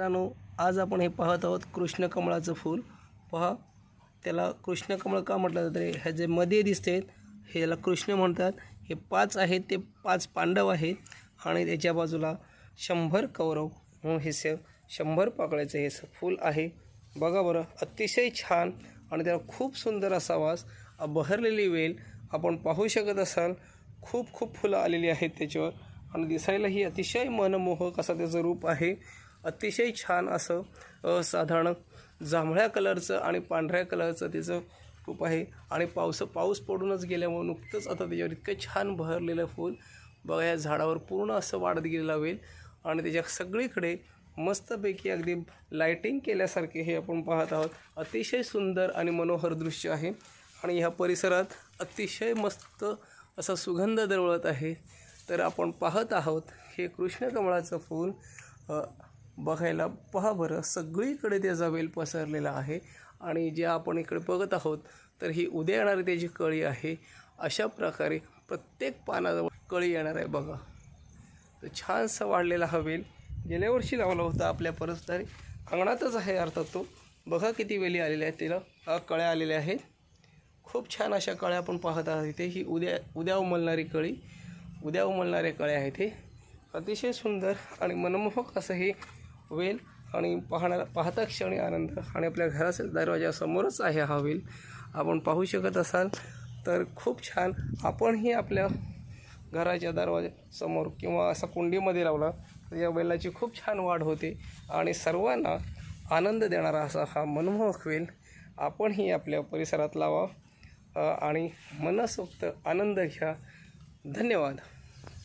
मित्रांनो आज आपण हे पाहत आहोत कृष्णकमळाचं फूल. पहा त्याला कृष्णकमळ का म्हटलं जातं ह्या जे मध्ये दिसते हे याला कृष्ण म्हणतात. हे पाच आहेत ते पाच पांडव आहेत. आणि त्याच्या बाजूला शंभर कौरव म्हणून हे स शंभर पाकळ्याचं हे स- फूल आहे. बघा बरं अतिशय छान आणि त्याला खूप सुंदर असा वास बहरलेली वेल. आपण पाहू शकत असाल खूप खूप फुलं आलेली आहेत त्याच्यावर. आणि दिसायलाही अतिशय मनमोहक असा त्याचं रूप आहे. अतिशय छान असं साधारण जांभळ्या कलरचं आणि पांढऱ्या कलरचं त्याचं खूप आहे. आणि पाऊस पाऊस पडूनच गेल्यामुळे नुकतंच आता त्याच्यावर इतकं छान बहरलेलं फूल. बघा या झाडावर पूर्ण असं वाढत गेलेलं होईल. आणि त्याच्या सगळीकडे मस्तपैकी अगदी लायटिंग केल्यासारखे हे आपण पाहत आहोत. अतिशय सुंदर आणि मनोहर दृश्य आहे. आणि ह्या परिसरात अतिशय मस्त असा सुगंध दरवळत आहे. तर आपण पाहत आहोत हे कृष्णकमळाचं फूल. बघायला पहा बरं. सगळीकडे त्याचा वेल पसरलेला आहे. आणि जे आपण इकडे बघत आहोत तर ही उद्या येणारी त्याची कळी आहे. अशा प्रकारे प्रत्येक पानाजवळ कळी येणार आहे बघा. तर छानसा वाढलेला हा वेल गेल्या वर्षी लावला होता आपल्या परस्तारी अंगणातच आहे अर्थात तो. बघा किती वेली आलेल्या आहेत तिला. कळ्या आलेल्या आहेत. खूप छान अशा कळ्या आपण पाहत आहात इथे. ही उद्या उद्या उमलणारी कळी. उद्या उमलणारे कळ्या आहेत हे. अतिशय सुंदर आणि मनमोहक असं हे वेल आणि पाहण्याला पाहता क्षणी आनंद. आणि आपल्या घराच्या दरवाजासमोरच आहे हा वेल आपण पाहू शकत असाल तर खूप छान. आपणही आपल्या घराच्या दरवाजासमोर किंवा असा कुंडीमध्ये लावला तर या वेलाची खूप छान वाढ होते आणि सर्वांना आनंद देणारा असा हा मनमोहक वेल आपणही आपल्या परिसरात लावा. आणि मनसोक्त आनंद घ्या. धन्यवाद.